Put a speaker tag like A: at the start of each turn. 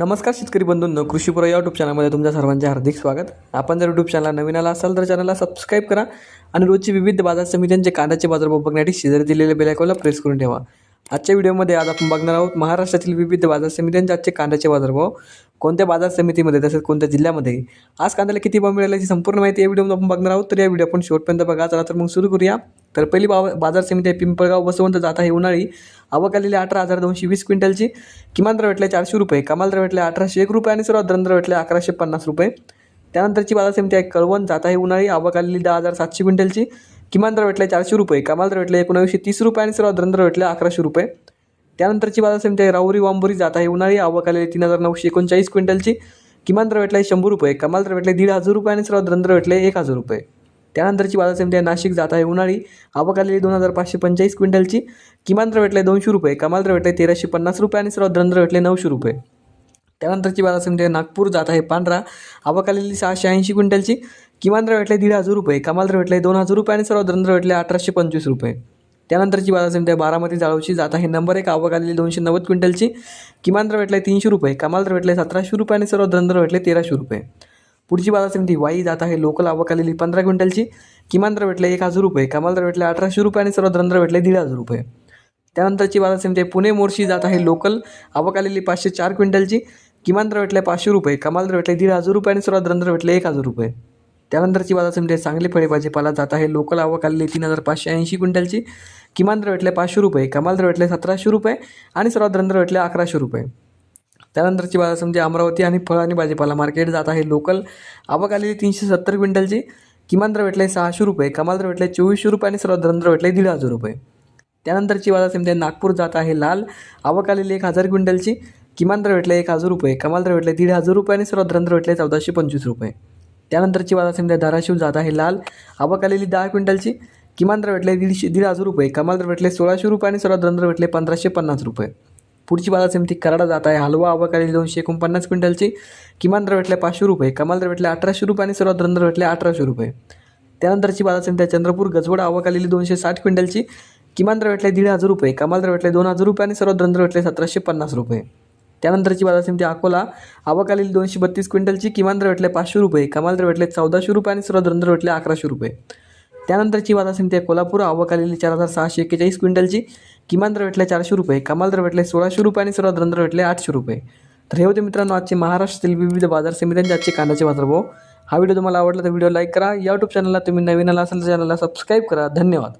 A: नमस्कार शेतकरी बंधूंनो कृषीपुरा या यूट्यूब चॅनलमध्ये तुमच्या सर्वांचे हार्दिक स्वागत. आपण जर यूट्यूब चॅनल नवीन आला असाल तर चॅनलला सबस्क्राईब करा आणि रोजची विविध बाजार समित्यांचे कांद्याचे बाजारभाव बघण्यासाठी शेजारी दिलेल्या बेलायकॉनला प्रेस करून ठेवा. आजच्या व्हिडिओमध्ये आज आपण बघणार आहोत महाराष्ट्रातील विविध बाजार समित्यांचे आजचे कांद्याचे बाजारभाव. कोणत्या बाजार समितीमध्ये तसेच कोणत्या जिल्ह्यामध्ये? आज कांद्याला किती भाव मिळाला याची संपूर्ण माहिती या व्हिडिओमध्ये आपण बघणार आहोत. तर या व्हिडिओ आपण शेवटपर्यंत बघा. चला तर मग सुरू करूया. तर पहिली बा बाजार समिती आहे पिंपळगाव. बसवंत जात आहे उन्हाळी. आवक आलेली अठरा हजार दोनशे वीस क्विंटलची. किमान दर भेटले चारशे रुपये. कमाल दर भेटले अठराशे एक रुपये आणि सर्वात दर भेटले अकराशे पन्नास रुपये. त्यानंतरची बाजार समिती आहे कळवण. जात आहे उन्हाळी. आवक आलेली दहा हजार सातशे क्विंटलची. किमान दर भेटले चारशे रुपये. कमाल दर भेटले एकोणावीसशे तीस रुपये आणि सर्वात दर भेटले अकराशे रुपये. त्यानंतरची बाजार समिती राहुरी वांबोरी जात आहे उन्हाळी आवक आलेली तीन हजार नऊशे एकोणचाळीस क्विंटलची. किमान दर आहे शंभर रुपये कमाल दर भेटले दीड हजार रुपये आणि सर्वात दर भेटले एक हजार रुपये. त्यानंतरची बाजार समिती आहे नाशिक जात आहे उन्हाळी आवक आलेली दोन हजार पाचशे पंचेचाळीस क्विंटलची. किमान दर भेटले दोनशे रुपये कमाल दर भेटले तेराशे पन्नास रुपये आणि सर्वात दर भेटले नऊशे रुपये. त्यानंतरची बाजार समिती आहे नागपूर जात आहे पांढरा आवक आलेली सहाशे ऐंशी क्विंटलची. किमान दर भेटले दीड हजार रुपये कमाल दर भेटले दोन हजार रुपये आणि सर्वात दर भेटले अठराशे पंचवीस रुपये. त्यानंतरची बाजार समिती आहे बारामती जाळूची जात आहे. नंबर एक आवक आलेली दोनशे नव्वद क्विंटलची. किमान दर भेटले तीनशे रुपये. कमाल दर भेटले सतराशे रुपये आणि सर्व दर भेटले तेराशे रुपये. पुढची बाजार समिती वाई जात आहे. लोकल आवक आलेली पंधरा क्विंटलची. किमान दर भेटले एक हजार रुपये. कमाल दर भेटले अठराशे रुपये आणि सर्व दर भेटले दीड हजार रुपये. त्यानंतरची बाजार समिती आहे पुणे मोर्शी जात आहे. लोकल आवक आलेली पाचशे चार क्विंटलची. किमान दर भेटले पाचशे रुपये. कमाल दर भेटले दीड हजार रुपये आणि सर्वात दर भेटले एक हजार रुपये. त्यानंतरची बाजार समिती चांगले फळे भाजीपाला जात आहे. लोकल आवक आलेली तीन हजार पाचशे ऐंशी क्विंटलची. किमान दर भेटले पाचशे रुपये. कमाल दर भेटले सतराशे रुपये आणि सर्वात दर भेटले अकराशे रुपये. त्यानंतरची बाजार समिती अमरावती आणि फळ आणि भाजीपाला मार्केट जात आहे. लोकल आवक आलेली तीनशे सत्तर क्विंटलची. किमान दर भेटले सहाशे रुपये. कमाल दर भेटले चोवीसशे रुपये आणि सर्वात दर भेटले दीड हजार रुपये. त्यानंतरची बाजार समिती नागपूर जात आहे. लाल आवक आलेली एक हजार क्विंटलची. किमान दर भेटले एक हजार रुपये. कमाल दर भेटले दीड हजार रुपये आणि सर्वात दर भेटले चौदाशे पंचवीस रुपये. त्यानंतरची बाजार समिती धाराशिव जात आहे. लाल आवक आलेली दहा क्विंटलची. किमान दर भेटले दीडशे दीड हजार रुपये. कमाल दर भेटले सोळाशे रुपये आणि सर्वात दर भेटले पंधराशे पन्नास रुपये. पुढची बाजार समिती कराडा जात आहे. हलवा आवक आलेली दोनशे एकोणपन्नास क्विंटलची. किमान दर भेटले पाचशे रुपये. कमाल दर भेटले अठराशे रुपये आणि सर्वात दर भेटले अठराशे रुपये. त्यानंतरची बाजार समिती चंद्रपूर गजवड आवक आलेली दोनशे साठ क्विंटलची. किमान दर भेटले दीड हजार रुपये. कमाल दर भेटले दोन हजार रुपये आणि सर्वात दर भेटले सतराशे पन्नास रुपये. त्यानंतरची बाजार समिती अकोला. आवक दोनशे बत्तीस क्विंटलची किमान दर भेटले पाचशे रुपये कमाल दर भेटले चौदाशे रुपये आणि सर्वात दर भेटले अकराशे रुपये. त्यानंतरची बाजार समिती आहे कोल्हापूर आवक चार हजार सहाशे एक्केचाळीस क्विंटलची किमान दर भेटले चारशे रुपये कमाल दर भेटले सोळाशे रुपये आणि सर्वात दर भेटले आठशे रुपये. तर हे होते मित्रांनो आजचे महाराष्ट्रातील विविध बाजार समित्यांचे आजचे कांद्याचे बाजारभाव. हा व्हिडिओ तुम्हाला आवडला तर व्हिडिओ लाईक करा. या यूट्यूब चॅनलला तुम्ही नवीन आला असेल तर चॅनलला सबस्क्राईब करा. धन्यवाद.